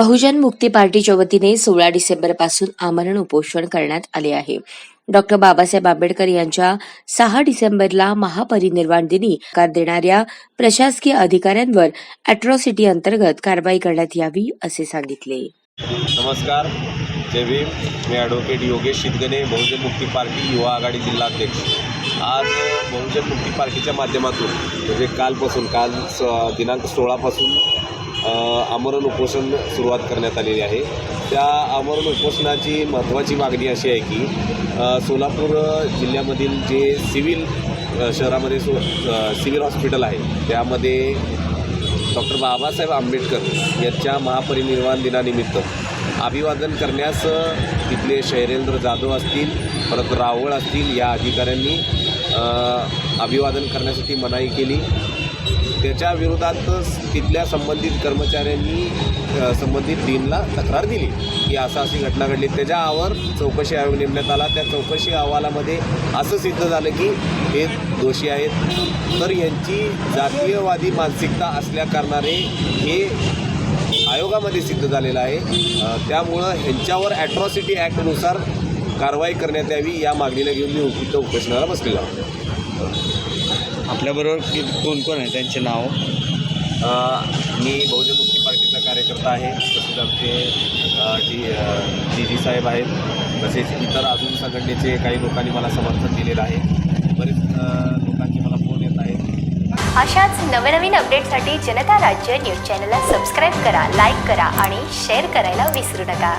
बहुजन मुक्ती पार्टीच्या वतीने सोळा डिसेंबरपासून आमरण उपोषण करण्यात आले आहे. डॉक्टर बाबासाहेब आंबेडकर यांच्या सहा डिसेंबरला महापरिनिर्वाण दिनी कार देणाऱ्या प्रशासकीय अधिकाऱ्यांवर अॅट्रॉसिटी अंतर्गत कारवाई करण्यात यावी असे सांगितले. नमस्कार. जय भीम. मी ॲडव्होकेट योगेश शिदगणे बहुजन मुक्ती पार्टी युवा आघाडी जिल्हाध्यक्ष आज बहुजन मुक्ती पार्टीच्या माध्यमातून म्हणजे कालपासून काल दिनांक सोळापासून आमरण उपोषण सुरुवात करण्यात आलेली आहे. त्या आमरण उपोषणाची महत्त्वाची मागणी अशी आहे की सोलापूर जिल्ह्यामधील जे सिव्हिल शहरामध्ये सो सिव्हिल हॉस्पिटल आहे त्यामध्ये डॉक्टर बाबासाहेब आंबेडकर यांच्या महापरिनिर्वाण दिनानिमित्त अभिवादन करण्यास तिथले शैलेंद्र जाधव असतील परत रावळ असतील या अधिकाऱ्यांनी अभिवादन करण्यासाठी मनाई केली. त्याच्या विरोधात तिथल्या संबंधित कर्मचाऱ्यांनी संबंधित डीनला तक्रार दिली की असं अशी घटना घडली. त्याच्यावर चौकशी आयोग नेमण्यात आला. त्या चौकशी अहवालामध्ये असं सिद्ध झालं की हे दोषी आहेत. तर यांची जातीयवादी मानसिकता असल्या कारणाने हे आयोगामध्ये सिद्ध झालेलं आहे. त्यामुळं ह्यांच्यावर ॲट्रॉसिटी ॲक्टनुसार कारवाई करण्यात यावी या मागणीला घेऊन मी इथं उपोषणाला बसलेलो आहे आपल्याबरोबर कि कोण कोण आहे त्यांचे नाव? मी बहुजन मुक्ती पार्टीचा कार्यकर्ता आहे तसेच आमचे डी डी जी साहेब आहेत तसेच इतर अजून संघटनेचे काही लोकांनी मला समर्थन दिलेलं आहे. बरेच लोकांचे मला फोन येत आहेत. अशाच नवनवीन अपडेटसाठी जनता राज्य न्यूज चॅनलला सबस्क्राईब करा लाईक करा आणि शेअर करायला विसरू नका.